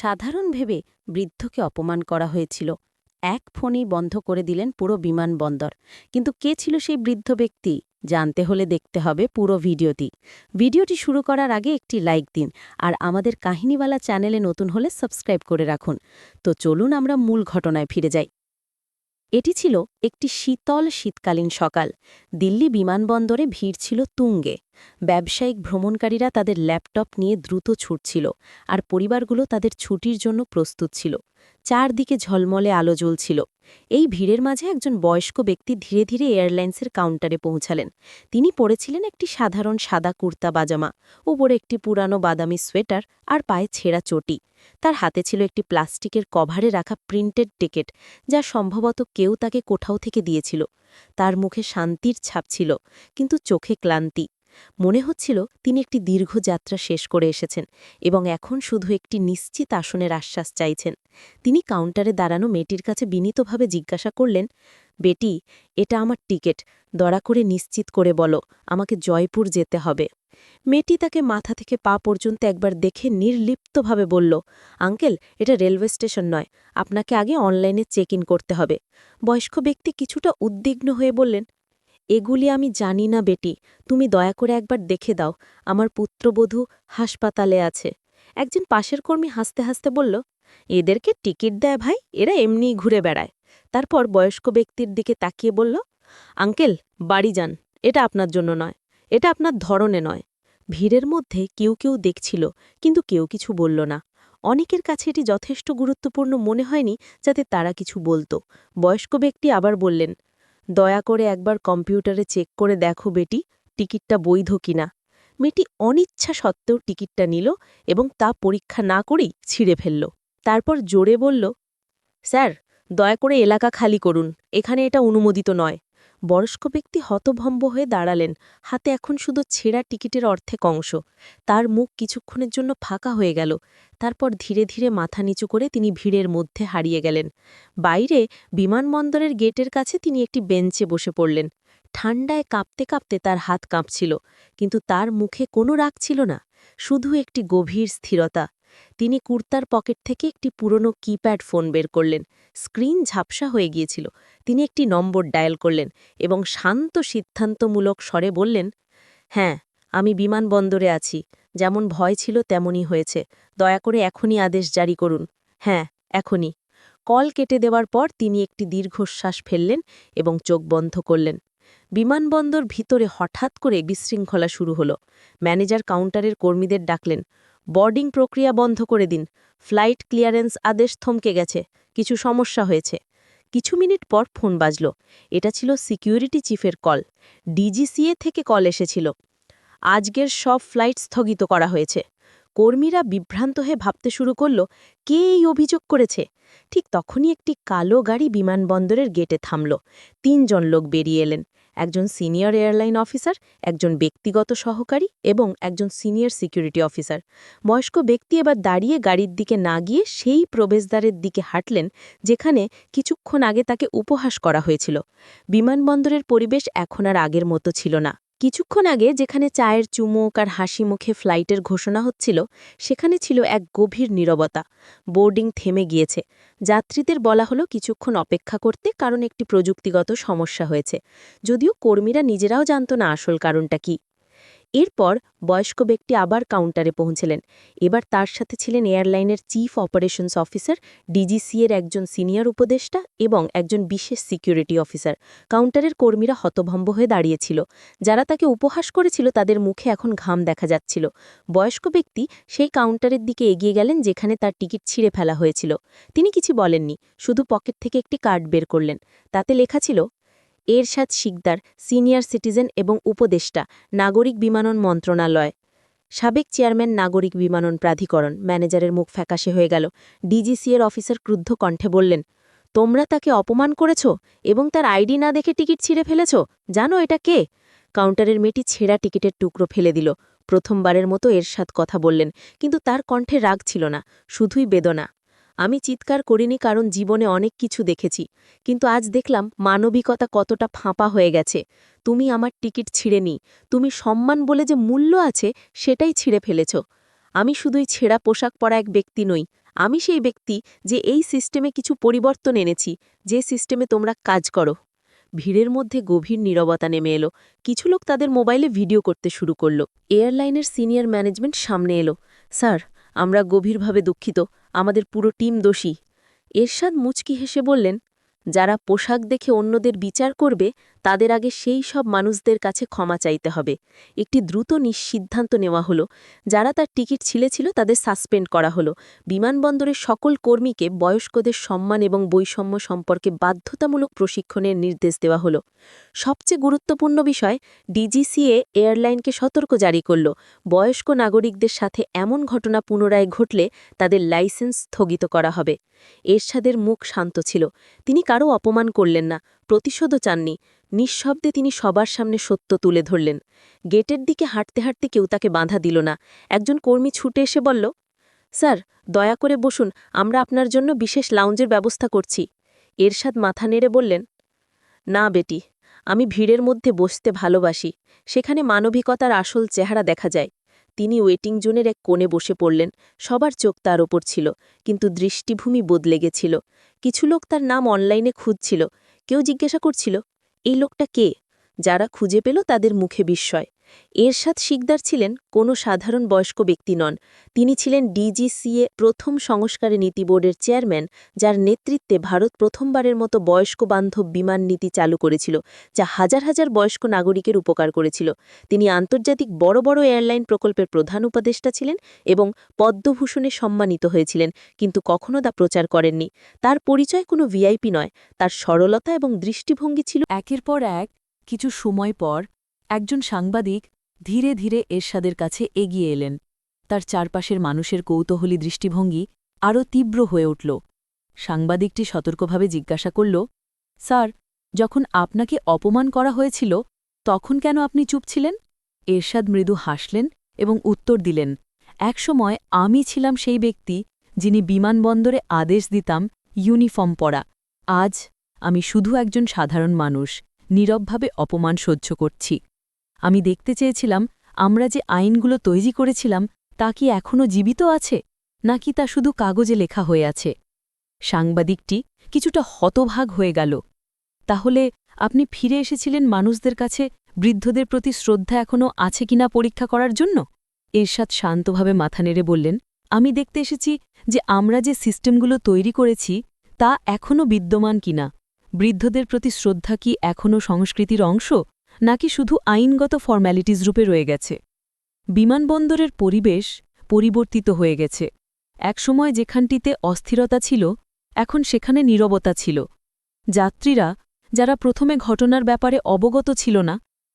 সাধারণ ভেবে বৃদ্ধকে অপমান করা হয়েছিল। এক ফোনই বন্ধ করে দিলেন পুরো বিমানবন্দর কিন্তু কে ছিল সেই বৃদ্ধ ব্যক্তি, জানতে হলে দেখতে হবে পুরো ভিডিওটি। ভিডিওটি শুরু করার আগে একটি লাইক দিন, আর আমাদের কাহিনীওয়ালা চ্যানেলে নতুন হলে সাবস্ক্রাইব করে রাখুন। তো চলুন আমরা মূল ঘটনায় ফিরে যাই। এটি ছিল একটি শীতল শীতকালীন সকাল। দিল্লি বিমানবন্দরে ভিড় ছিল তুঙ্গে। ব্যবসায়িক ভ্রমণকারীরা তাদের ল্যাপটপ নিয়ে দ্রুত ছুটছিল আর পরিবারগুলো তাদের ছুটির জন্য প্রস্তুত ছিল। চারদিকে ঝলমলে আলো জ্বলছিল। এই ভিড়ের মাঝে একজন বয়স্ক ব্যক্তি ধীরে ধীরে এয়ারলাইন্সের কাউন্টারে পৌঁছালেন। তিনি পরেছিলেন একটি সাধারণ সাদা কুর্তা বাজামা উপরে একটি পুরানো বাদামি সোয়েটার আর পায়ে ছেঁড়া চটি। তার হাতে ছিল একটি প্লাস্টিকের কভারে রাখা প্রিন্টেড টিকেট, যা সম্ভবত কেউ তাকে কোথাও থেকে দিয়েছিল। তার মুখে শান্তির ছাপ ছিল, কিন্তু চোখে ক্লান্তি। মনে হচ্ছিল তিনি একটি দীর্ঘ যাত্রা শেষ করে এসেছেন এবং এখন শুধু একটি নিশ্চিত আসনের আশ্বাস চাইছেন। তিনি কাউন্টারে দাঁড়ানো মেয়েটির কাছে বিনীতভাবে জিজ্ঞাসা করলেন, বেটি, এটা আমার টিকেট, দয়া করে নিশ্চিত করে বলো, আমাকে জয়পুর যেতে হবে। মেয়েটি তাকে মাথা থেকে পা পর্যন্ত একবার দেখে নির্লিপ্তভাবে বলল, আঙ্কেল, এটা রেলওয়ে স্টেশন নয়, আপনাকে আগে অনলাইনে চেক ইন করতে হবে। বয়স্ক ব্যক্তি কিছুটা উদ্বিগ্ন হয়ে বললেন এগুলি আমি জানি না বেটি, তুমি দয়া করে একবার দেখে দাও, আমার পুত্রবধূ হাসপাতালে আছে। একজন পাশের কর্মী হাসতে হাসতে বলল, এদেরকে টিকিট দেয় ভাই, এরা এমনিই ঘুরে বেড়ায়। তারপর বয়স্ক ব্যক্তির দিকে তাকিয়ে বলল, আঙ্কেল, বাড়ি যান, এটা আপনার জন্য নয়, এটা আপনার ধরনে নয়। ভিড়ের মধ্যে কেউ কেউ দেখছিল, কিন্তু কেউ কিছু বলল না। অনেকের কাছে এটি যথেষ্ট গুরুত্বপূর্ণ মনে হয়নি, যাতে তারা কিছু বলতো। বয়স্ক ব্যক্তি আবার বললেন দয়া করে একবার কম্পিউটারে চেক করে দেখো বেটি, টিকিটটা বৈধ কিনা। মেয়েটি অনিচ্ছা সত্ত্বেও টিকিটটা নিল এবং তা পরীক্ষা না করেই ছিঁড়ে ফেলল। তারপর জোরে বলল, স্যার, দয়া করে এলাকা খালি করুন। এখানে এটা অনুমোদিত নয়। বয়স্ক ব্যক্তি হতভম্ব হয়ে দাঁড়ালেন। হাতে এখন শুধু ছেঁড়া টিকিটের অর্ধেক অংশ। তার মুখ কিছুক্ষণের জন্য ফাঁকা হয়ে গেল। তারপর ধীরে ধীরে মাথা নিচু করে তিনি ভিড়ের মধ্যে হারিয়ে গেলেন। বাইরে, বিমানবন্দরের গেটের কাছে তিনি একটি বেঞ্চে বসে পড়লেন। ঠান্ডায় কাঁপতে কাঁপতে তার হাত কাঁপছিল, কিন্তু তার মুখে কোনো রাগ ছিল না। শুধু একটি গভীর স্থিরতা। তিনি কুর্তার পকেট থেকে একটি পুরনো কিপ্যাড ফোন বের করলেন। স্ক্রিন ঝাপসা হয়ে গিয়েছিল। তিনি একটি নম্বর ডায়াল করলেন এবং শান্ত সিদ্ধান্তমূলক স্বরে বললেন হ্যাঁ আমি বিমানবন্দরে আছি। যেমন ভয় ছিল তেমনই হয়েছে। দয়া করে এখনই আদেশ জারি করুন। হ্যাঁ এখনই। কল কেটে দেওয়ার পর তিনি একটি দীর্ঘশ্বাস ফেললেন এবং চোখ বন্ধ করলেন। বিমানবন্দর ভিতরে হঠাৎ করে বিশৃঙ্খলা শুরু হলো। ম্যানেজার কাউন্টারের কর্মীদের ডাকলেন বোর্ডিং প্রক্রিয়া বন্ধ করে দিন। ফ্লাইট ক্লিয়ারেন্স আদেশ থমকে গেছে। কিছু সমস্যা হয়েছে। কিছু মিনিট পর ফোন বাজল। এটা ছিল সিকিউরিটি চিফের কল। ডিজিসিএ থেকে কল এসেছিল। আজকের সব ফ্লাইট স্থগিত করা হয়েছে। কর্মীরা বিভ্রান্ত হয়ে ভাবতে শুরু করল, কে এই অভিযোগ করেছে? ঠিক তখনই একটি কালো গাড়ি বিমানবন্দরের গেটে থামল। তিনজন লোক বেরিয়ে এলেন। একজন সিনিয়র এয়ারলাইন অফিসার, একজন ব্যক্তিগত সহকারী এবং একজন সিনিয়র সিকিউরিটি অফিসার। বয়স্ক ব্যক্তি এবার দাঁড়িয়ে গাড়ির দিকে না গিয়ে সেই প্রবেশদ্বারের দিকে হাঁটলেন, যেখানে কিছুক্ষণ আগে তাকে উপহাস করা হয়েছিল। বিমানবন্দরের পরিবেশ এখন আর আগের মতো ছিল না। কিছুক্ষণ আগে যেখানে চায়ের চুমুক আর হাসি মুখে ফ্লাইটের ঘোষণা হচ্ছিল, সেখানে ছিল এক গভীর নীরবতা। বোর্ডিং থেমে গিয়েছে। যাত্রীদের বলা হলো কিছুক্ষণ অপেক্ষা করতে কারণ একটি প্রযুক্তিগত সমস্যা হয়েছে। যদিও কর্মীরা নিজেরাও জানত না আসল কারণটা কি। এরপর বয়স্ক ব্যক্তি আবার কাউন্টারে পৌঁছলেন। এবার তার সাথে ছিলেন এয়ারলাইনের চিফ অপারেশনস অফিসার, ডিজিসিএর একজন সিনিয়র উপদেষ্টা এবং একজন বিশেষ সিকিউরিটি অফিসার। কাউন্টারের কর্মীরা হতভম্ব হয়ে দাঁড়িয়েছিল। যারা তাকে উপহাস করেছিল তাদের মুখে এখন ঘাম দেখা যাচ্ছিল। বয়স্ক ব্যক্তি সেই কাউন্টারের দিকে এগিয়ে গেলেন যেখানে তার টিকিট ছিঁড়ে ফেলা হয়েছিল। তিনি কিছু বলেননি, শুধু পকেট থেকে একটি কার্ড বের করলেন। তাতে লেখা ছিল এরশাদ শিকদার, সিনিয়র সিটিজেন এবং উপদেষ্টা, নাগরিক বিমানন মন্ত্রণালয়। সাবেক চেয়ারম্যান নাগরিক বিমানন প্রাধিকরণ, ম্যানেজারের মুখ ফ্যাকাশে হয়ে গেল। ডিজিসিএর অফিসার ক্রুদ্ধ কণ্ঠে বললেন, তোমরা তাকে অপমান করেছ এবং তার আইডি না দেখে টিকিট ছিঁড়ে ফেলেছ? জানো এটা কে? কাউন্টারের মেয়েটি ছেঁড়া টিকিটের টুকরো ফেলে দিল। প্রথমবারের মতো এরশাদ কথা বললেন, কিন্তু তার কণ্ঠে রাগ ছিল না, শুধুই বেদনা। আমি চিৎকার করিনি কারণ জীবনে অনেক কিছু দেখেছি, কিন্তু আজ দেখলাম মানবিকতা কতটা ফাঁপা হয়ে গেছে। তুমি আমার টিকিট ছিঁড়ে নি, তুমি সম্মান বলে যে মূল্য আছে সেটাই ছিঁড়ে ফেলেছ। আমি শুধুই ছেঁড়া পোশাক পরা এক ব্যক্তি নই, আমি সেই ব্যক্তি যে এই সিস্টেমে কিছু পরিবর্তন এনেছি, যে সিস্টেমে তোমরা কাজ করো। ভিড়ের মধ্যে গভীর নীরবতা নেমে এলো, কিছু লোক তাদের মোবাইলে ভিডিও করতে শুরু করল। এয়ারলাইনের সিনিয়র ম্যানেজমেন্ট সামনে এলো, স্যার আমরা গভীরভাবে দুঃখিত, আমাদের পুরো টিম দোষী। এরশাদ মুচকি হেসে বললেন, যারা পোশাক দেখে অন্যদের বিচার করবে তাদের আগে সেই সব মানুষদের কাছে ক্ষমা চাইতে হবে। একটি দ্রুত নিঃসিদ্ধান্ত নেওয়া হলো। যারা তার টিকিট ছিলেছিল তাদের সাসপেন্ড করা হলো। বিমানবন্দরের সকল কর্মীকে বয়স্কদের সম্মান এবং বৈষম্য সম্পর্কে বাধ্যতামূলক প্রশিক্ষণের নির্দেশ দেওয়া হলো। সবচেয়ে গুরুত্বপূর্ণ বিষয়, ডিজিসিএ এয়ারলাইনকে সতর্ক জারি করল। বয়স্ক নাগরিকদের সাথে এমন ঘটনা পুনরায় ঘটলে তাদের লাইসেন্স স্থগিত করা হবে। এরশাদের মুখ শান্ত ছিল। তিনি কারও অপমান করলেন না। প্রতিশোধও চাননি। নিঃশব্দে তিনি সবার সামনে সত্য তুলে ধরলেন। গেটের দিকে হাঁটতে হাঁটতে কেউ তাকে বাঁধা দিল না। একজন কর্মী ছুটে এসে বলল, স্যার, দয়া করে বসুন, আমরা আপনার জন্য বিশেষ লাউঞ্জের ব্যবস্থা করছি। এরশাদ মাথা নেড়ে বললেন, না বেটি, আমি ভিড়ের মধ্যে বসতে ভালোবাসি। সেখানে মানবিকতার আসল চেহারা দেখা যায়। তিনি ওয়েটিং জোনের এক কোণে বসে পড়লেন। সবার চোখ তার ওপর ছিল, কিন্তু দৃষ্টিভূমি বদলে গেছিল। কিছু লোক তার নাম অনলাইনে খুঁজছিল। কেউ জিজ্ঞাসা করছিল এই লোকটা কে? যারা খুঁজে পেল তাদের মুখে বিস্ময়। এরশাদ শিকদার ছিলেন কোনো সাধারণ বয়স্ক ব্যক্তি নন। তিনি ছিলেন ডিজিসিএ প্রথম সংস্কারে নীতি বোর্ডের চেয়ারম্যান, যার নেতৃত্বে ভারত প্রথমবারের মতো বয়স্ক বান্ধব বিমান নীতি চালু করেছিল, যা হাজার হাজার বয়স্ক নাগরিকের উপকার করেছিল। তিনি আন্তর্জাতিক বড় বড় এয়ারলাইন প্রকল্পের প্রধান উপদেষ্টা ছিলেন এবং পদ্মভূষণে সম্মানিত হয়েছিলেন, কিন্তু কখনো তা প্রচার করেননি। তার পরিচয় কোনো ভিআইপি নয়, তার সরলতা এবং দৃষ্টিভঙ্গি ছিল একের পর এক, কিছু সময় পর একজন সাংবাদিক ধীরে ধীরে এরশাদের কাছে এগিয়ে এলেন। তার চারপাশের মানুষের কৌতূহলী দৃষ্টিভঙ্গি আরও তীব্র হয়ে উঠল। সাংবাদিকটি সতর্কভাবে জিজ্ঞাসা করল, স্যার, যখন আপনাকে অপমান করা হয়েছিল, তখন কেন আপনি চুপ ছিলেন? এরশাদ মৃদু হাসলেন এবং উত্তর দিলেন, একসময় আমি ছিলাম সেই ব্যক্তি যিনি বিমানবন্দরে আদেশ দিতাম ইউনিফর্ম পরা। আজ আমি শুধু একজন সাধারণ মানুষ, নীরবভাবে অপমান সহ্য করছি। আমি দেখতে চেয়েছিলাম, আমরা যে আইনগুলো তৈরি করেছিলাম, তা কি এখনও জীবিত আছে, নাকি তা শুধু কাগজে লেখা হয়ে আছে? সাংবাদিকটি কিছুটা হতভাগ হয়ে গেল। তাহলে আপনি ফিরে এসেছিলেন মানুষদের কাছে, বৃদ্ধদের প্রতি শ্রদ্ধা এখনও আছে কিনা পরীক্ষা করার জন্য? এরশাদ শান্তভাবে মাথা নেড়ে বললেন, আমি দেখতে এসেছি যে আমরা যে সিস্টেমগুলো তৈরি করেছি, তা এখনও বিদ্যমান কিনা? বৃদ্ধদের প্রতি শ্রদ্ধা কি এখনও সংস্কৃতির অংশ? নাকি শুধু আইনগত ফর্ম্যালিটিস রূপে রয়ে গেছে। বিমানবন্দরের পরিবেশ পরিবর্তিত হয়ে গেছে। একসময় যেখানটিতে অস্থিরতা ছিল, এখন সেখানে নীরবতা ছিল। যাত্রীরা, যারা প্রথমে ঘটনার ব্যাপারে অবগত ছিল না,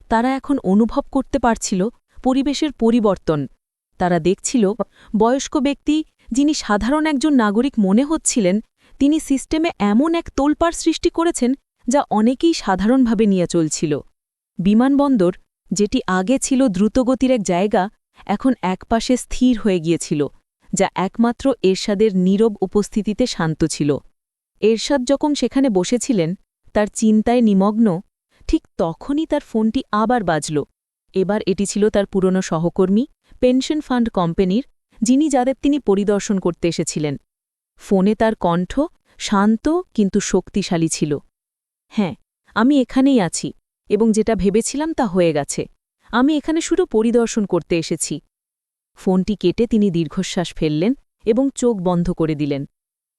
তারা এখন অনুভব করতে পারছিল পরিবেশের পরিবর্তন। তারা দেখছিল, বয়স্ক ব্যক্তি, যিনি সাধারণ একজন নাগরিক মনে হচ্ছিলেন, তিনি সিস্টেমে এমন এক তোলপাড় সৃষ্টি করেছেন, যা অনেকেই সাধারণভাবে নিয়ে চলছিল। বিমানবন্দর, যেটি আগে ছিল দ্রুতগতির এক জায়গা, এখন একপাশে স্থির হয়ে গিয়েছিল, যা একমাত্র এরশাদের নীরব উপস্থিতিতে শান্ত ছিল। এরশাদ যখন সেখানে বসেছিলেন, তার চিন্তায় নিমগ্ন, ঠিক তখনই তার ফোনটি আবার বাজল। এবার এটি ছিল তার পুরনো সহকর্মী, পেনশন ফান্ড কোম্পানির, যিনি যাদের তিনি পরিদর্শন করতে এসেছিলেন। ফোনে তার কণ্ঠ শান্ত কিন্তু শক্তিশালী ছিল। হ্যাঁ আমি এখানেই আছি। এবং যেটা ভেবেছিলাম তা হয়ে গেছে। আমি এখানে শুধু পরিদর্শন করতে এসেছি। ফোনটি কেটে তিনি দীর্ঘশ্বাস ফেললেন এবং চোখ বন্ধ করে দিলেন।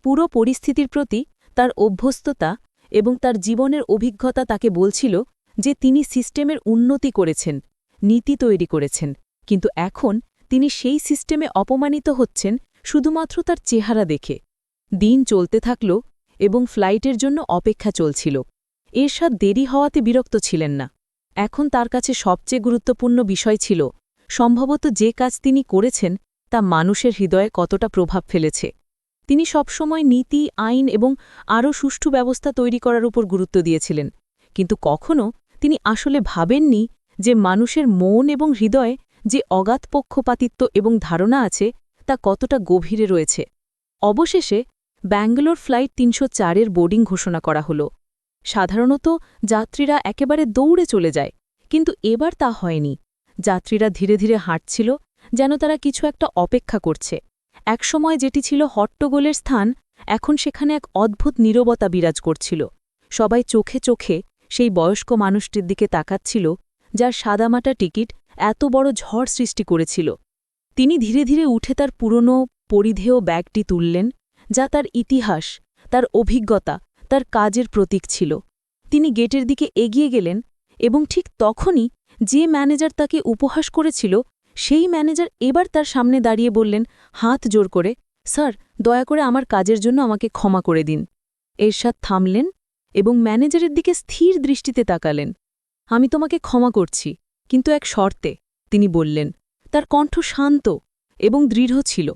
পুরো পরিস্থিতির প্রতি তার অভ্যস্ততা এবং তার জীবনের অভিজ্ঞতা তাকে বলছিল যে তিনি সিস্টেমের উন্নতি করেছেন, নীতি তৈরি করেছেন, কিন্তু এখন তিনি সেই সিস্টেমে অপমানিত হচ্ছেন শুধুমাত্র তার চেহারা দেখে। দিন চলতে থাকল এবং ফ্লাইটের জন্য অপেক্ষা চলছিল। এরশাদ দেরি হওয়াতে বিরক্ত ছিলেন না। এখন তার কাছে সবচেয়ে গুরুত্বপূর্ণ বিষয় ছিল, সম্ভবত যে কাজ তিনি করেছেন, তা মানুষের হৃদয়ে কতটা প্রভাব ফেলেছে। তিনি সবসময় নীতি, আইন এবং আরও সুষ্ঠু ব্যবস্থা তৈরি করার উপর গুরুত্ব দিয়েছিলেন, কিন্তু কখনও তিনি আসলে ভাবেননি যে মানুষের মন এবং হৃদয়ে যে অগাধ পক্ষপাতিত্ব এবং ধারণা আছে, তা কতটা গভীরে রয়েছে। অবশেষে ব্যাঙ্গালোর ফ্লাইট তিনশো চারের বোর্ডিং ঘোষণা করা হল। সাধারণত যাত্রীরা একেবারে দৌড়ে চলে যায়, কিন্তু এবার তা হয়নি। যাত্রীরা ধীরে ধীরে হাঁটছিল, যেন তারা কিছু একটা অপেক্ষা করছে। একসময় যেটি ছিল হট্টগোলের স্থান, এখন সেখানে এক অদ্ভুত নীরবতা বিরাজ করছিল। সবাই চোখে চোখে সেই বয়স্ক মানুষটির দিকে তাকাচ্ছিল, যার সাদামাটা টিকিট এত বড় ঝড় সৃষ্টি করেছিল। তিনি ধীরে ধীরে উঠে তার পুরনো পরিধেয় ব্যাগটি তুললেন, যা তার ইতিহাস, তার অভিজ্ঞতা তার কাজের প্রতীক ছিল। তিনি গেটের দিকে এগিয়ে গেলেন এবং ঠিক তখনই যে ম্যানেজার তাকে উপহাস করেছিল, সেই ম্যানেজার এবার তার সামনে দাঁড়িয়ে বললেন, হাত জোর করে। স্যার, দয়া করে আমার কাজের জন্য আমাকে ক্ষমা করে দিন। এরশাদ থামলেন এবং ম্যানেজারের দিকে স্থির দৃষ্টিতে তাকালেন। আমি তোমাকে ক্ষমা করছি, কিন্তু এক শর্তে, তিনি বললেন। তার কণ্ঠ শান্ত এবং দৃঢ় ছিল।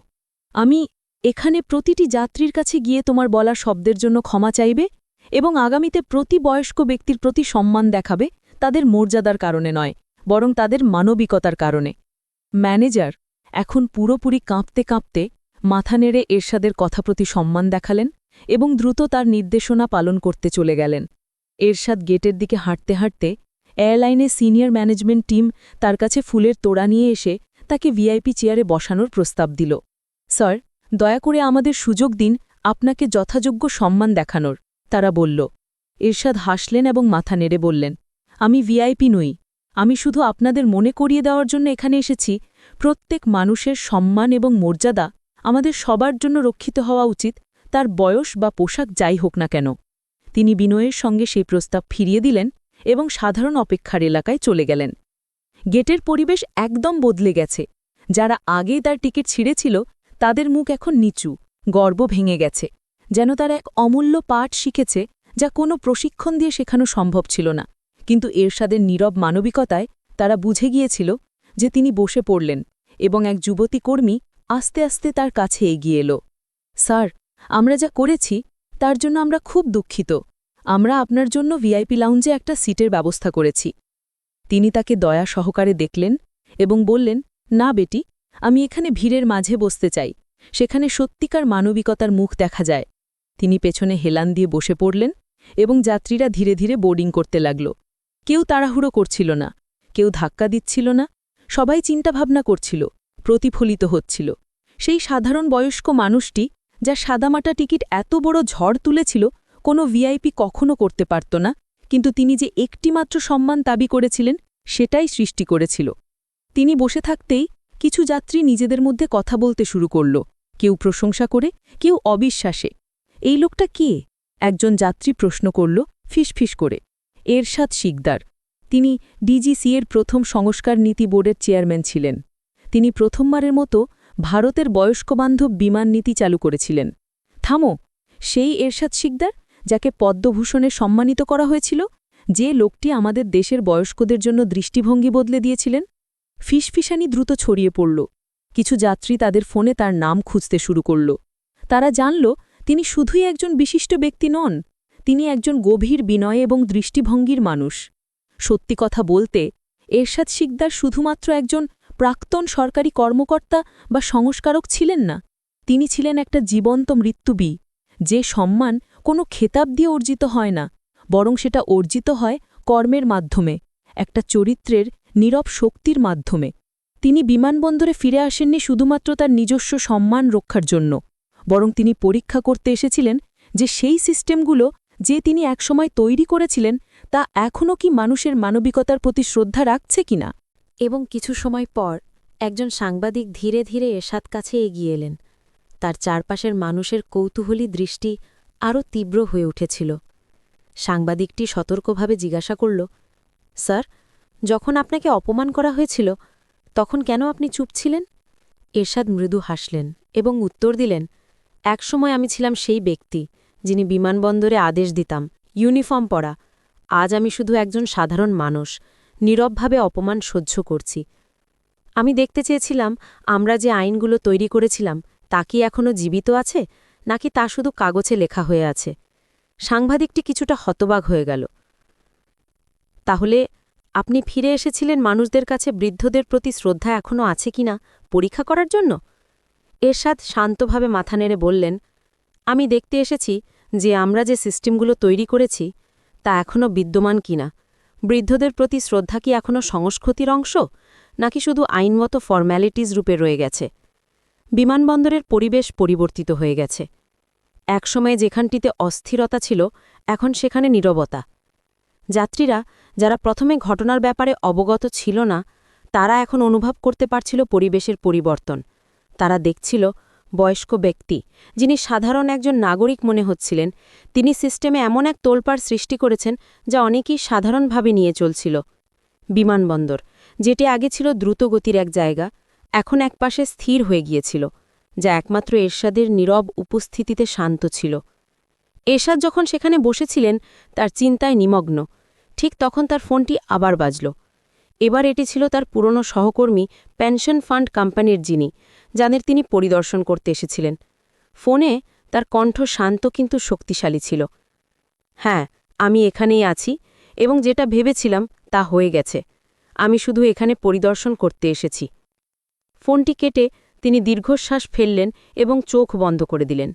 আমি এখানে প্রতিটি যাত্রীর কাছে গিয়ে তোমার বলা শব্দের জন্য ক্ষমা চাইবে এবং আগামীতে প্রতি বয়স্ক ব্যক্তির প্রতি সম্মান দেখাবে তাদের মর্যাদার কারণে নয়, বরং তাদের মানবিকতার কারণে। ম্যানেজার, এখন পুরোপুরি কাঁপতে কাঁপতে মাথা নেড়ে এরশাদের কথা প্রতি সম্মান দেখালেন এবং দ্রুত তার নির্দেশনা পালন করতে চলে গেলেন। এরশাদ গেটের দিকে হাঁটতে হাঁটতে এয়ারলাইনের সিনিয়র ম্যানেজমেন্ট টিম তার কাছে ফুলের তোড়া নিয়ে এসে তাকে ভিআইপি চেয়ারে বসানোর প্রস্তাব দিল। স্যার দয়া করে আমাদের সুযোগ দিন আপনাকে যথাযোগ্য সম্মান দেখানোর। তারা বলল। এরশাদ হাসলেন এবং মাথা নেড়ে বললেন, আমি ভিআইপি নই। আমি শুধু আপনাদের মনে করিয়ে দেওয়ার জন্য এখানে এসেছি। প্রত্যেক মানুষের সম্মান এবং মর্যাদা আমাদের সবার জন্য রক্ষিত হওয়া উচিত, তার বয়স বা পোশাক যাই হোক না কেন। তিনি বিনয়ের সঙ্গে সেই প্রস্তাব ফিরিয়ে দিলেন এবং সাধারণ অপেক্ষার এলাকায় চলে গেলেন। গেটের পরিবেশ একদম বদলে গেছে। যারা আগেই তার টিকিট ছিঁড়েছিল তাদের মুখ এখন নিচু, গর্ব ভেঙে গেছে, যেন তারা এক অমূল্য পাঠ শিখেছে যা কোনো প্রশিক্ষণ দিয়ে শেখানো সম্ভব ছিল না। কিন্তু এরশাদের নীরব মানবিকতায় তারা বুঝে গিয়েছিল যে তিনি বসে পড়লেন এবং এক যুবতী কর্মী আস্তে আস্তে তার কাছে এগিয়ে এলো। স্যার, আমরা যা করেছি, তার জন্য আমরা খুব দুঃখিত। আমরা আপনার জন্য ভিআইপি লাউঞ্জে একটা সিটের ব্যবস্থা করেছি। তিনি তাকে দয়া সহকারে দেখলেন এবং বললেন, না, বেটি আমি এখানে ভিড়ের মাঝে বসতে চাই। সেখানে সত্যিকার মানবিকতার মুখ দেখা যায়। তিনি পেছনে হেলান দিয়ে বসে পড়লেন এবং যাত্রীরা ধীরে ধীরে বোর্ডিং করতে লাগল। কেউ তাড়াহুড়ো করছিল না, কেউ ধাক্কা দিচ্ছিল না, সবাই চিন্তাভাবনা করছিল, প্রতিফলিত হচ্ছিল। সেই সাধারণ বয়স্ক মানুষটি যা সাদামাটা টিকিট এত বড় ঝড় তুলেছিল, কোনো ভিআইপি কখনো করতে পারত না, কিন্তু তিনি যে একটিমাত্র সম্মান দাবি করেছিলেন, সেটাই সৃষ্টি করেছিল। তিনি বসে থাকতেই কিছু যাত্রী নিজেদের মধ্যে কথা বলতে শুরু করল। কেউ প্রশংসা করে, কেউ অবিশ্বাসে। এই লোকটা কে? একজন যাত্রী প্রশ্ন করল, ফিসফিস করে। এরশাদ শিকদার। তিনি ডিজিসি এর প্রথম সংস্কার নীতি বোর্ডের চেয়ারম্যান ছিলেন। তিনি প্রথমবারের মতো ভারতের বয়স্কবান্ধব বিমান নীতি চালু করেছিলেন। থামো, সেই এরশাদ শিকদার, যাকে পদ্মভূষণে সম্মানিত করা হয়েছিল, যে লোকটি আমাদের দেশের বয়স্কদের জন্য দৃষ্টিভঙ্গি বদলে দিয়েছিলেন? ফিসফিসানি দ্রুত ছড়িয়ে পড়ল। কিছু যাত্রী তাদের ফোনে তার নাম খুঁজতে শুরু করল। তারা জানল, তিনি শুধুই একজন বিশিষ্ট ব্যক্তি নন, তিনি একজন গভীর বিনয় এবং দৃষ্টিভঙ্গির মানুষ। সত্যি কথা বলতে, এরশাদ শিকদার শুধুমাত্র একজন প্রাক্তন সরকারি কর্মকর্তা বা সংস্কারক ছিলেন না, তিনি ছিলেন একটা জীবন্ত মৃত্যুবী, যে সম্মান কোনো খেতাব দিয়ে অর্জিত হয় না, বরং সেটা অর্জিত হয় কর্মের মাধ্যমে, একটা চরিত্রের নীরব শক্তির মাধ্যমে। তিনি বিমানবন্দরে ফিরে আসেননি শুধুমাত্র তার নিজস্ব সম্মান রক্ষার জন্য, বরং তিনি পরীক্ষা করতে এসেছিলেন যে সেই সিস্টেমগুলো যে তিনি একসময় তৈরি করেছিলেন, তা এখনও কি মানুষের মানবিকতার প্রতি শ্রদ্ধা রাখছে কিনা? এবং কিছু সময় পর একজন সাংবাদিক ধীরে ধীরে এরশাদ কাছে এগিয়ে এলেন। তার চারপাশের মানুষের কৌতূহলী দৃষ্টি আরও তীব্র হয়ে উঠেছিল। সাংবাদিকটি সতর্কভাবে জিজ্ঞাসা করল, স্যার যখন আপনাকে অপমান করা হয়েছিল, তখন কেন আপনি চুপ ছিলেন? এরশাদ মৃদু হাসলেন এবং উত্তর দিলেন একসময় আমি ছিলাম সেই ব্যক্তি যিনি বিমানবন্দরে আদেশ দিতাম, ইউনিফর্ম পরা। আজ আমি শুধু একজন সাধারণ মানুষ, নীরবভাবে অপমান সহ্য করছি। আমি দেখতে চেয়েছিলাম, আমরা যে আইনগুলো তৈরি করেছিলাম, তা কি এখনও জীবিত আছে, নাকি তা শুধু কাগজে লেখা হয়ে আছে? সাংবাদিকটি কিছুটা হতবাক হয়ে গেল। তাহলে আপনি ফিরে এসেছিলেন মানুষদের কাছে, বৃদ্ধদের প্রতি শ্রদ্ধা এখনও আছে কিনা পরীক্ষা করার জন্য? এরশাদ শান্তভাবে মাথা নেড়ে বললেন, আমি দেখতে এসেছি যে আমরা যে সিস্টেমগুলো তৈরি করেছি, তা এখনও বিদ্যমান কিনা বৃদ্ধদের প্রতি শ্রদ্ধা কি এখনও সংস্কৃতির অংশ? নাকি শুধু আইনমতো ফর্ম্যালিটিজ রূপে রয়ে গেছে? বিমানবন্দরের পরিবেশ পরিবর্তিত হয়ে গেছে। একসময়ে যেখানটিতে অস্থিরতা ছিল, এখন সেখানে নীরবতা। যাত্রীরা, যারা প্রথমে ঘটনার ব্যাপারে অবগত ছিল না, তারা এখন অনুভব করতে পারছিল পরিবেশের পরিবর্তন। তারা দেখছিল বয়স্ক ব্যক্তি, যিনি সাধারণ একজন নাগরিক মনে হচ্ছিলেন। তিনি সিস্টেমে এমন এক তোলপাড় সৃষ্টি করেছেন যা অনেকেই সাধারণভাবে নিয়ে চলছিল। বিমানবন্দর যেটি আগে ছিল দ্রুতগতির এক জায়গা, এখন একপাশে স্থির হয়ে গিয়েছিল, যা একমাত্র এরশাদের নীরব উপস্থিতিতে শান্ত ছিল। এরশাদ যখন সেখানে বসেছিলেন, তার চিন্তায় নিমগ্ন। ঠিক তখন তার ফোনটি আবার বাজল। এবার এটি ছিল তার পুরনো সহকর্মী পেনশন ফান্ড কোম্পানির যিনি, যাদের তিনি পরিদর্শন করতে এসেছিলেন। ফোনে তার কণ্ঠ শান্ত কিন্তু শক্তিশালী ছিল। হ্যাঁ আমি এখানেই আছি এবং যেটা ভেবেছিলাম তা হয়ে গেছে। আমি শুধু এখানে পরিদর্শন করতে এসেছি। ফোনটি কেটে তিনি দীর্ঘশ্বাস ফেললেন এবং চোখ বন্ধ করে দিলেন।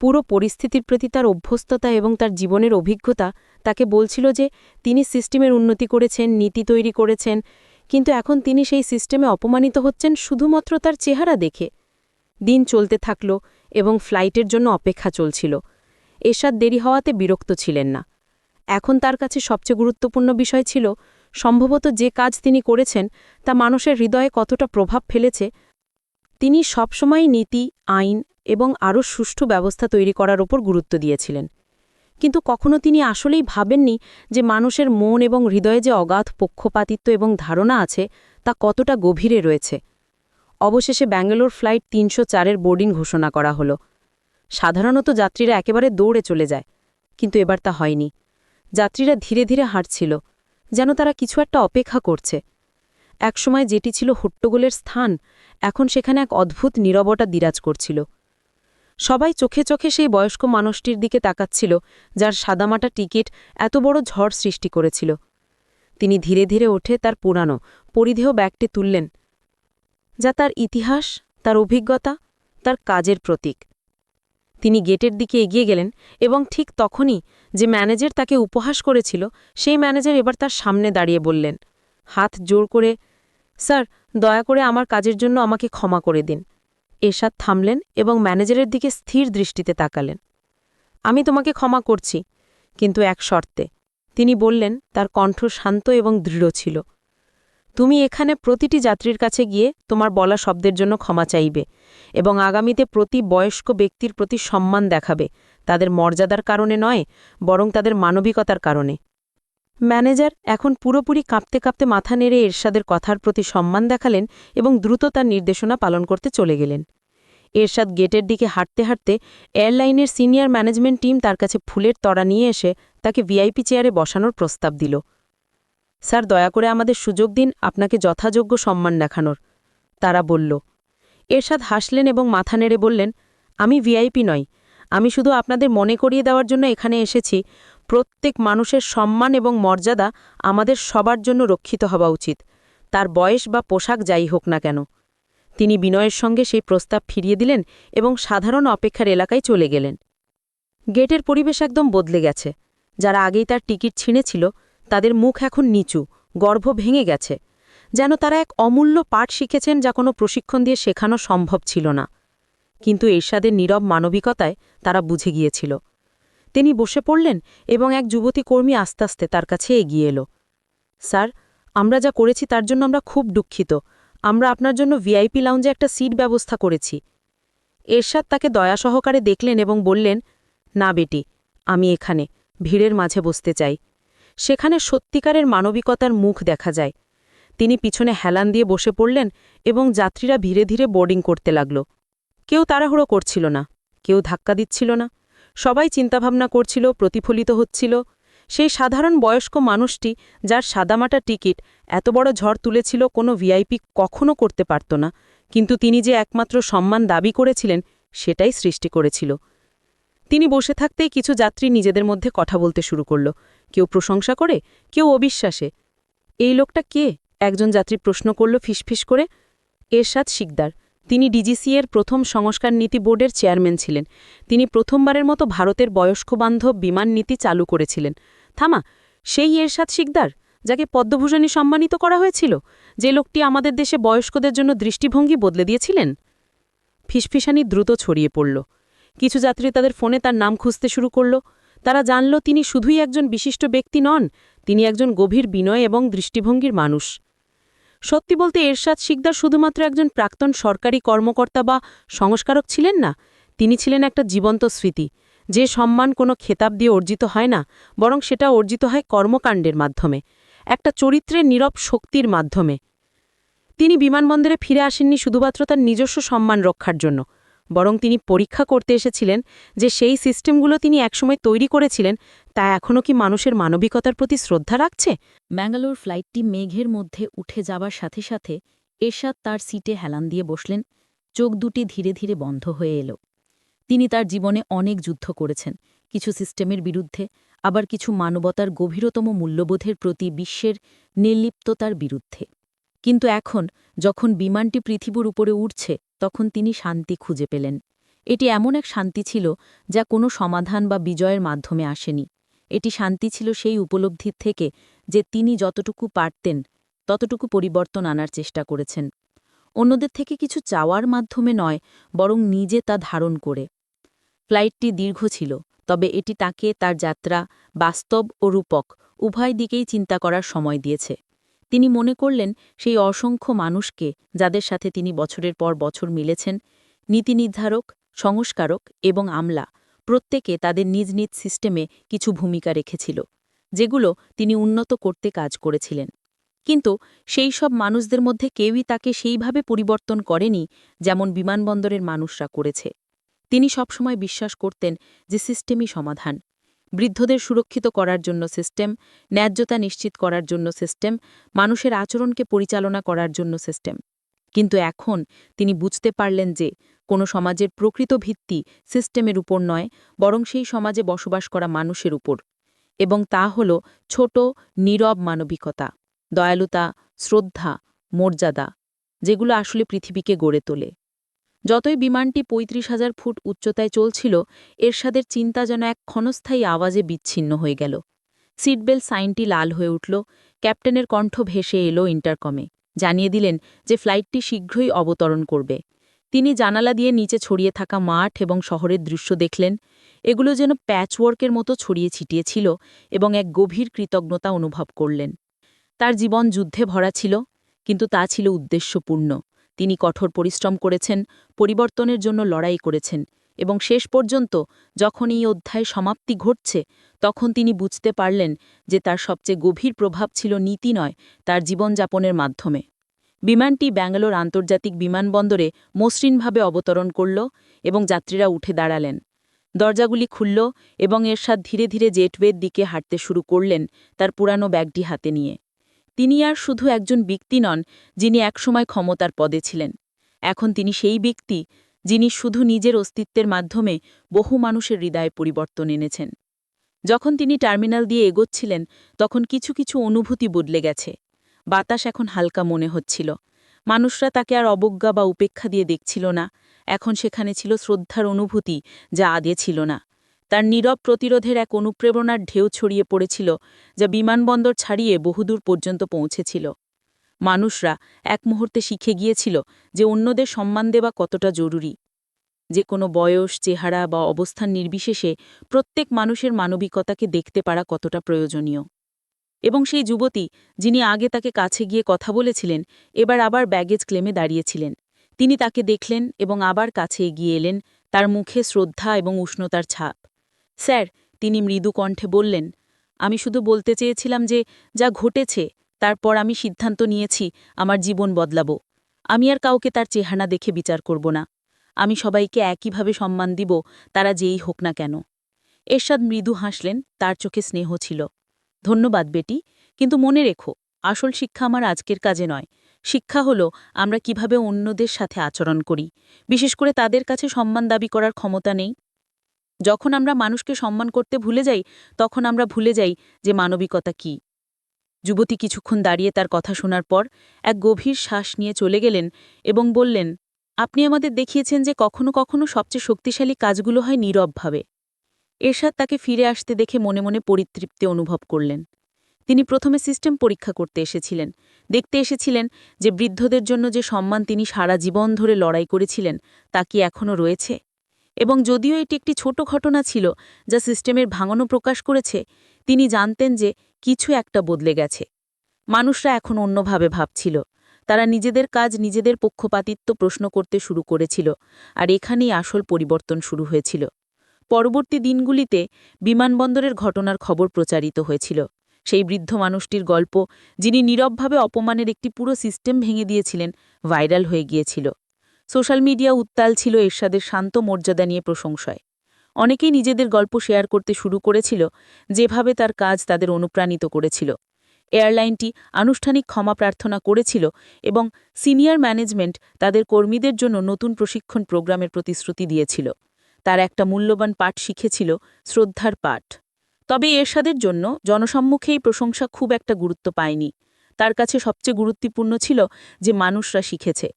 পুরো পরিস্থিতির প্রতি তার অভ্যস্ততা এবং তার জীবনের অভিজ্ঞতা তাকে বলছিল যে তিনি সিস্টেমের উন্নতি করেছেন, নীতি তৈরি করেছেন, কিন্তু এখন তিনি সেই সিস্টেমে অপমানিত হচ্ছেন শুধুমাত্র তার চেহারা দেখে। দিন চলতে থাকল এবং ফ্লাইটের জন্য অপেক্ষা চলছিল। এসাদ দেরি হওয়াতে বিরক্ত ছিলেন না। এখন তার কাছে সবচেয়ে গুরুত্বপূর্ণ বিষয় ছিল, সম্ভবত যে কাজ তিনি করেছেন, তা মানুষের হৃদয়ে কতটা প্রভাব ফেলেছে, তিনি সবসময় নীতি, আইন এবং আরও সুষ্ঠু ব্যবস্থা তৈরি করার ওপর গুরুত্ব দিয়েছিলেন। কিন্তু কখনো তিনি আসলেই ভাবেননি যে মানুষের মন এবং হৃদয়ে যে অগাধ পক্ষপাতিত্ব এবং ধারণা আছে, তা কতটা গভীরে রয়েছে। অবশেষে ব্যাঙ্গালোর ফ্লাইট তিনশো চারের বোর্ডিং ঘোষণা করা হলো। সাধারণত যাত্রীরা একেবারে দৌড়ে চলে যায়, কিন্তু এবার তা হয়নি। যাত্রীরা ধীরে ধীরে হাঁটছিল, যেন তারা কিছু একটা অপেক্ষা করছে। একসময় যেটি ছিল হট্টগোলের স্থান, এখন সেখানে এক অদ্ভুত নীরবতা বিরাজ করছিল। সবাই চোখে চোখে সেই বয়স্ক মানুষটির দিকে তাকাচ্ছিল, যার সাদামাটা টিকিট এত বড় ঝড় সৃষ্টি করেছিল। তিনি ধীরে ধীরে ওঠে তার পুরানো, পরিধেয় ব্যাগটি তুললেন, যা তার ইতিহাস, তার অভিজ্ঞতা, তার কাজের প্রতীক। তিনি গেটের দিকে এগিয়ে গেলেন এবং ঠিক তখনই যে ম্যানেজার তাকে উপহাস করেছিল, সেই ম্যানেজার এবার তার সামনে দাঁড়িয়ে বললেন, হাত জোর করে, স্যার, দয়া করে আমার কাজের জন্য আমাকে ক্ষমা করে দিন। এরশাদ থামলেন এবং ম্যানেজারের দিকে স্থির দৃষ্টিতে তাকালেন। আমি তোমাকে ক্ষমা করছি, কিন্তু এক শর্তে। তিনি বললেন, তার কণ্ঠ শান্ত এবং দৃঢ় ছিল। তুমি এখানে প্রতিটি যাত্রীর কাছে গিয়ে তোমার বলা শব্দের জন্য ক্ষমা চাইবে এবং আগামীতে প্রতি বয়স্ক ব্যক্তির প্রতি সম্মান দেখাবে, তাদের মর্যাদার কারণে নয়, বরং তাদের মানবিকতার কারণে। ম্যানেজার এখন পুরোপুরি কাঁপতে কাঁপতে মাথা নেড়ে এরশাদের কথার প্রতি সম্মান দেখালেন এবং দ্রুত তার নির্দেশনা পালন করতে চলে গেলেন। এরশাদ গেটের দিকে হাঁটতে হাঁটতে এয়ারলাইনের সিনিয়র ম্যানেজমেন্ট টিম তার কাছে ফুলের তড়া নিয়ে এসে তাকে ভিআইপি চেয়ারে বসানোর প্রস্তাব দিল। স্যার, দয়া করে আমাদের সুযোগ দিন, আপনাকে যথাযোগ্য সম্মান দেখানোর। তারা বলল। এরশাদ হাসলেন এবং মাথা নেড়ে বললেন, আমি ভিআইপি নই। আমি শুধু আপনাদের মনে করিয়ে দেওয়ার জন্য এখানে এসেছি। প্রত্যেক মানুষের সম্মান এবং মর্যাদা আমাদের সবার জন্য রক্ষিত হওয়া উচিত। তার বয়স বা পোশাক যাই হোক না কেন। তিনি বিনয়ের সঙ্গে সেই প্রস্তাব ফিরিয়ে দিলেন এবং সাধারণ অপেক্ষার এলাকায় চলে গেলেন। গেটের পরিবেশ একদম বদলে গেছে। যারা আগেই তার টিকিট ছিঁড়েছিল, তাদের মুখ এখন নিচু, গর্ভ ভেঙে গেছে। যেন তারা এক অমূল্য পাঠ শিখেছেন যা কোনো প্রশিক্ষণ দিয়ে শেখানো সম্ভব ছিল না। কিন্তু এরশাদের নীরব মানবিকতায় তারা বুঝে গিয়েছিল। তিনি বসে পড়লেন এবং এক যুবতী কর্মী আস্তে আস্তে তার কাছে এগিয়ে এলো। স্যার, আমরা যা করেছি তার জন্য আমরা খুব দুঃখিত। আমরা আপনার জন্য ভিআইপি লাউঞ্জে একটা সিট ব্যবস্থা করেছি। এরশাদ তাকে দয়া সহকারে দেখলেন এবং বললেন, না বেটি, আমি এখানে, ভিড়ের মাঝে বসতে চাই। সেখানে সত্যিকারের মানবিকতার মুখ দেখা যায়। তিনি পিছনে হেলান দিয়ে বসে পড়লেন এবং যাত্রীরা ধীরে ধীরে বোর্ডিং করতে লাগল। কেউ তাড়াহুড়ো করছিল না, কেউ ধাক্কা দিচ্ছিল না। সবাই চিন্তাভাবনা করছিল, প্রতিফলিত হচ্ছিল। সেই সাধারণ বয়স্ক মানুষটি, যার সাদামাটা টিকিট, এত বড় ঝড় তুলেছিল কোনো ভিআইপি কখনো করতে পারত না। কিন্তু তিনি যে একমাত্র সম্মান দাবি করেছিলেন, সেটাই সৃষ্টি করেছিল। তিনি বসে থাকতেই কিছু যাত্রী নিজেদের মধ্যে কথা বলতে শুরু করল। কেউ প্রশংসা করে, কেউ অবিশ্বাসে। এই লোকটা কে? একজন যাত্রী প্রশ্ন করল ফিসফিস করে। এরশাদ শিকদার। তিনি ডিজিসিএর প্রথম সংস্কার নীতি বোর্ডের চেয়ারম্যান ছিলেন। তিনি প্রথমবারের মতো ভারতের বয়স্কবান্ধব বিমান নীতি চালু করেছিলেন। থামা, সেই এরশাদ শিকদার, যাকে পদ্মভূষণী সম্মানিত করা হয়েছিল, যে লোকটি আমাদের দেশে বয়স্কদের জন্য দৃষ্টিভঙ্গি বদলে দিয়েছিলেন? ফিসফিসানি দ্রুত ছড়িয়ে পড়ল। কিছু যাত্রী তাদের ফোনে তার নাম খুঁজতে শুরু করল। তারা জানল তিনি শুধুই একজন বিশিষ্ট ব্যক্তি নন, তিনি একজন গভীর বিনয় এবং দৃষ্টিভঙ্গির মানুষ। সত্যি বলতে এরশাদ শিকদার শুধুমাত্র একজন প্রাক্তন সরকারি কর্মকর্তা বা সংস্কারক ছিলেন না, তিনি ছিলেন একটা জীবন্ত স্মৃতি, যে সম্মান কোনো খেতাব দিয়ে অর্জিত হয় না, বরং সেটা অর্জিত হয় কর্মকাণ্ডের মাধ্যমে, একটা চরিত্রের নীরব শক্তির মাধ্যমে। তিনি বিমানবন্দরে ফিরে আসেননি শুধুমাত্র তার নিজস্ব সম্মান রক্ষার জন্য বরং তিনি পরীক্ষা করতে এসেছিলেন যে সেই সিস্টেমগুলো তিনি একসময় তৈরি করেছিলেন, তা এখনও কি মানুষের মানবিকতার প্রতি শ্রদ্ধা রাখছে? ম্যাঙ্গালোর ফ্লাইটটি মেঘের মধ্যে উঠে যাবার সাথে সাথে এরশাদ তার সিটে হেলান দিয়ে বসলেন, চোখ দুটি ধীরে ধীরে বন্ধ হয়ে এলো। তিনি তার জীবনে অনেক যুদ্ধ করেছেন, কিছু সিস্টেমের বিরুদ্ধে, আবার কিছু মানবতার গভীরতম মূল্যবোধের প্রতি বিশ্বের নির্লিপ্ততার বিরুদ্ধে। কিন্তু এখন, যখন বিমানটি পৃথিবীর উপরে উঠছে তখন তিনি শান্তি খুঁজে পেলেন। এটি এমন এক শান্তি ছিল, যা কোনো সমাধান বা বিজয়ের মাধ্যমে আসেনি। এটি শান্তি ছিল সেই উপলব্ধির থেকে, যে তিনি যতটুকু পারতেন, ততটুকু পরিবর্তন আনার চেষ্টা করেছেন। অন্যদের থেকে কিছু চাওয়ার মাধ্যমে নয়, বরং নিজে তা ধারণ করে। ফ্লাইটটি দীর্ঘ ছিল, তবে এটি তাকে তার যাত্রা বাস্তব ও রূপক, উভয় দিকেই চিন্তা করার সময় দিয়েছে। তিনি মনে করলেন, সেই অসংখ্য মানুষকে যাদের সাথে তিনি বছরের পর বছর মিলেছেন নীতি নির্ধারক সংস্কারক এবং আমলা, প্রত্যেকে তাদের নিজ নিজ সিস্টেমে কিছু ভূমিকা রেখেছিল, যেগুলো তিনি উন্নত করতে কাজ করেছিলেন। কিন্তু সেই সব মানুষদের মধ্যে কেউই তাকে সেইভাবে পরিবর্তন করেনি যেমন বিমানবন্দরের মানুষরা করেছে। তিনি সবসময় বিশ্বাস করতেন যে সিস্টেমই সমাধান বৃদ্ধদের সুরক্ষিত করার জন্য সিস্টেম, ন্যায্যতা নিশ্চিত করার জন্য সিস্টেম, মানুষের আচরণকে পরিচালনা করার জন্য সিস্টেম। কিন্তু এখন তিনি বুঝতে পারলেন যে কোনো সমাজের প্রকৃত ভিত্তি সিস্টেমের উপর নয়, বরং সেই সমাজে বসবাস করা মানুষের উপর। এবং তা হল ছোট, নীরব মানবিকতা, দয়ালুতা, শ্রদ্ধা, মর্যাদা, যেগুলো আসলে পৃথিবীকে গড়ে তোলে। যতই বিমানটি পঁয়ত্রিশ হাজার ফুট উচ্চতায় চলছিল, এরশাদের চিন্তা যেন এক ক্ষণস্থায়ী আওয়াজে বিচ্ছিন্ন হয়ে গেল। সিটবেল সাইনটি লাল হয়ে উঠল, ক্যাপ্টেনের কণ্ঠ ভেসে এলো ইন্টারকমে, জানিয়ে দিলেন যে ফ্লাইটটি শীঘ্রই অবতরণ করবে। তিনি জানালা দিয়ে নিচে ছড়িয়ে থাকা মাঠ এবং শহরের দৃশ্য দেখলেন, এগুলো যেন প্যাচওয়ার্কের মতো ছড়িয়ে ছিটিয়ে ছিল এবং এক গভীর কৃতজ্ঞতা অনুভব করলেন। তার জীবন যুদ্ধে ভরা ছিল, কিন্তু তা ছিল উদ্দেশ্যপূর্ণ। তিনি কঠোর পরিশ্রম করেছেন, পরিবর্তনের জন্য লড়াই করেছেন এবং শেষ পর্যন্ত যখন এই অধ্যায় সমাপ্তি ঘটছে, তখন তিনি বুঝতে পারলেন যে তার সবচেয়ে গভীর প্রভাব ছিল নীতি নয়, তার জীবনযাপনের মাধ্যমে। বিমানটি ব্যাঙ্গালোর আন্তর্জাতিক বিমানবন্দরে মসৃণভাবে অবতরণ করল এবং যাত্রীরা উঠে দাঁড়ালেন। দরজাগুলি খুলল এবং এরশাদ ধীরে ধীরে জেটওয়ের দিকে হাঁটতে শুরু করলেন তার পুরানো ব্যাগটি হাতে নিয়ে। তিনি আর শুধু একজন ব্যক্তি নন, যিনি একসময় ক্ষমতার পদে ছিলেন। এখন তিনি সেই ব্যক্তি, যিনি শুধু নিজের অস্তিত্বের মাধ্যমে বহু মানুষের হৃদয়ে পরিবর্তন এনেছেন। যখন তিনি টার্মিনাল দিয়ে এগোচ্ছিলেন, তখন কিছু কিছু অনুভূতি বদলে গেছে। বাতাস এখন হালকা মনে হচ্ছিল। মানুষরা তাকে আর অবজ্ঞা বা উপেক্ষা দিয়ে দেখছিল না। এখন সেখানে ছিল শ্রদ্ধার অনুভূতি যা আগে ছিল না। তার নীরব প্রতিরোধের এক অনুপ্রেরণার ঢেউ ছড়িয়ে পড়েছিল, যা বিমানবন্দর ছাড়িয়ে বহুদূর পর্যন্ত পৌঁছেছিল। মানুষরা এক মুহূর্তে শিখে গিয়েছিল যে অন্যদের সম্মান দেওয়া কতটা জরুরি। যে কোনো বয়স, চেহারা বা অবস্থান নির্বিশেষে প্রত্যেক মানুষের মানবিকতাকে দেখতে পারা কতটা প্রয়োজনীয়। এবং সেই যুবতী, যিনি আগে তাকে কাছে গিয়ে কথা বলেছিলেন, এবার আবার ব্যাগেজ ক্লেমে দাঁড়িয়েছিলেন। তিনি তাকে দেখলেন এবং আবার কাছে এগিয়ে এলেন, তার মুখে শ্রদ্ধা এবং উষ্ণতার ছাপ। স্যার, তিনি মৃদু কণ্ঠে বললেন, আমি শুধু বলতে চেয়েছিলাম যে, যা ঘটেছে, তারপর আমি সিদ্ধান্ত নিয়েছি, আমার জীবন বদলাব। আমি আর কাউকে তার চেহারা দেখে বিচার করব না। আমি সবাইকে একইভাবে সম্মান দিব, তারা যেই হোক না কেন। এরশাদ মৃদু হাসলেন, তার চোখে স্নেহ ছিল। ধন্যবাদ বেটি, কিন্তু মনে রেখো, আসল শিক্ষা আমার আজকের কাজে নয়। শিক্ষা হলো, আমরা কীভাবে অন্যদের সাথে আচরণ করি। বিশেষ করে তাদের কাছে সম্মান দাবি করার ক্ষমতা নেই। যখন আমরা মানুষকে সম্মান করতে ভুলে যাই, তখন আমরা ভুলে যাই যে মানবিকতা কি। যুবতী কিছুক্ষণ দাঁড়িয়ে তার কথা শোনার পর এক গভীর শ্বাস নিয়ে চলে গেলেন এবং বললেন, আপনি আমাদের দেখিয়েছেন যে কখনো কখনো সবচেয়ে শক্তিশালী কাজগুলো হয় নীরবভাবে। এরশাদ তাকে ফিরে আসতে দেখে মনে মনে পরিতৃপ্তি অনুভব করলেন। তিনি প্রথমে সিস্টেম পরীক্ষা করতে এসেছিলেন। দেখতে এসেছিলেন যে বৃদ্ধদের জন্য যে সম্মান তিনি সারা জীবন ধরে লড়াই করেছিলেন, তা কি এখনও রয়েছে? এবং যদিও এটি একটি ছোট ঘটনা ছিল যা সিস্টেমের ভাঙনও প্রকাশ করেছে, তিনি জানতেন যে কিছু একটা বদলে গেছে। মানুষরা এখন অন্যভাবে ভাবছিল। তারা নিজেদের কাজ নিজেদের পক্ষপাতিত্ব প্রশ্ন করতে শুরু করেছিল আর এখানেই আসল পরিবর্তন শুরু হয়েছিল। পরবর্তী দিনগুলিতে বিমানবন্দরের ঘটনার খবর প্রচারিত হয়েছিল। সেই বৃদ্ধ মানুষটির গল্প, যিনি নীরবভাবে অপমানের একটি পুরো সিস্টেম ভেঙে দিয়েছিলেন, ভাইরাল হয়ে গিয়েছিল। সোশ্যাল মিডিয়া উত্তাল ছিল এরশাদের শান্ত মর্যাদা নিয়ে প্রশংসায়। অনেকেই নিজেদের গল্প শেয়ার করতে শুরু করেছিল, যেভাবে তার কাজ তাদের অনুপ্রাণিত করেছিল। এয়ারলাইনটি আনুষ্ঠানিক ক্ষমা প্রার্থনা করেছিল এবং সিনিয়র ম্যানেজমেন্ট তাদের কর্মীদের জন্য নতুন প্রশিক্ষণ প্রোগ্রামের প্রতিশ্রুতি দিয়েছিল। তার একটা মূল্যবান পাঠ শিখেছিল, শ্রদ্ধার পাঠ। তবে এরশাদের জন্য জনসম্মুখে এই প্রশংসা খুব একটা গুরুত্ব পায়নি। তার কাছে সবচেয়ে গুরুত্বপূর্ণ ছিল যে মানুষরা শিখেছে।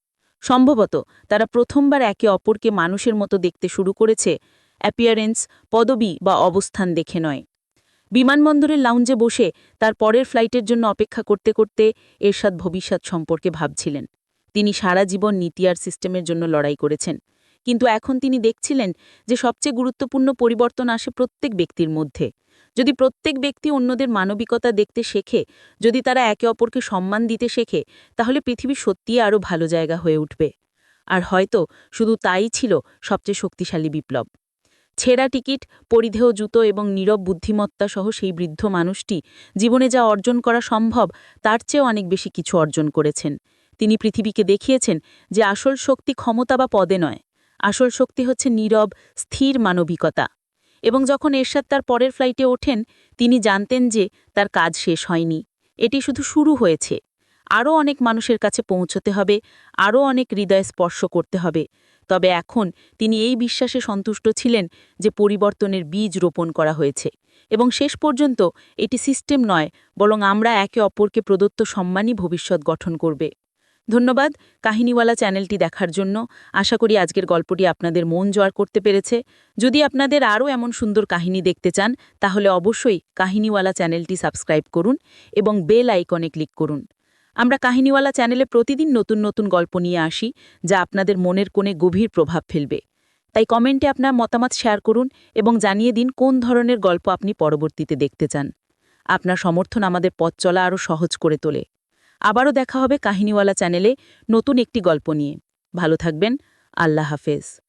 সম্ভবত তারা প্রথমবার একে অপরকে মানুষের মতো দেখতে শুরু করেছে, অ্যাপিয়ারেন্স, পদবি বা অবস্থান দেখে নয়। বিমানবন্দরের লাউঞ্জে বসে তার পরের ফ্লাইটের জন্য অপেক্ষা করতে করতে এরশাদ ভবিষ্যৎ সম্পর্কে ভাবছিলেন। তিনি সারা জীবন নীতি আর সিস্টেমের জন্য লড়াই করেছেন। কিন্তু এখন তিনি দেখছিলেন যে সবচেয়ে গুরুত্বপূর্ণ পরিবর্তন আসে প্রত্যেক ব্যক্তির মধ্যে। যদি প্রত্যেক ব্যক্তি অন্যদের মানবিকতা দেখতে শেখে, যদি তারা একে অপরকে সম্মান দিতে শেখে, তাহলে পৃথিবী সত্যিই আরও ভালো জায়গা হয়ে উঠবে। আর হয়তো শুধু তাই ছিল সবচেয়ে শক্তিশালী বিপ্লব। ছেঁড়া টিকিট, পরিধেয় জুতো এবং নীরব বুদ্ধিমত্তা সহ সেই বৃদ্ধ মানুষটি জীবনে যা অর্জন করা সম্ভব, তার চেয়েও অনেক বেশি কিছু অর্জন করেছেন। তিনি পৃথিবীকে দেখিয়েছেন যে আসল শক্তি ক্ষমতা বা পদে নয়। আসল শক্তি হচ্ছে নীরব, স্থির মানবিকতা। এবং যখন এরশাদ তার পরের ফ্লাইটে ওঠেন, তিনি জানতেন যে তার কাজ শেষ হয়নি। এটি শুধু শুরু হয়েছে। আরও অনেক মানুষের কাছে পৌঁছতে হবে, আরও অনেক হৃদয় স্পর্শ করতে হবে। তবে এখন তিনি এই বিশ্বাসে সন্তুষ্ট ছিলেন যে পরিবর্তনের বীজ রোপণ করা হয়েছে। এবং শেষ পর্যন্ত এটি সিস্টেম নয়, বরং আমরা একে অপরকে প্রদত্ত সম্মানই ভবিষ্যৎ গঠন করবে। ধন্যবাদ কাহিনীওয়ালা চ্যানেলটি দেখার জন্য। আশা করি আজকের গল্পটি আপনাদের মন জয় করতে পেরেছে। যদি আপনাদের আরও এমন সুন্দর কাহিনী দেখতে চান, তাহলে অবশ্যই কাহিনীওয়ালা চ্যানেলটি সাবস্ক্রাইব করুন এবং বেল আইকনে ক্লিক করুন। আমরা কাহিনীওয়ালা চ্যানেলে প্রতিদিন নতুন নতুন গল্প নিয়ে আসি, যা আপনাদের মনের কোণে গভীর প্রভাব ফেলবে। তাই কমেন্টে আপনার মতামত শেয়ার করুন এবং জানিয়ে দিন কোন ধরনের গল্প আপনি পরবর্তীতে দেখতে চান। আপনার সমর্থন আমাদের পথ চলা আরও সহজ করে তোলে। আবারও দেখা হবে কাহিনীওয়ালা চ্যানেলে নতুন একটি গল্প নিয়ে। ভালো থাকবেন। আল্লাহ হাফেজ।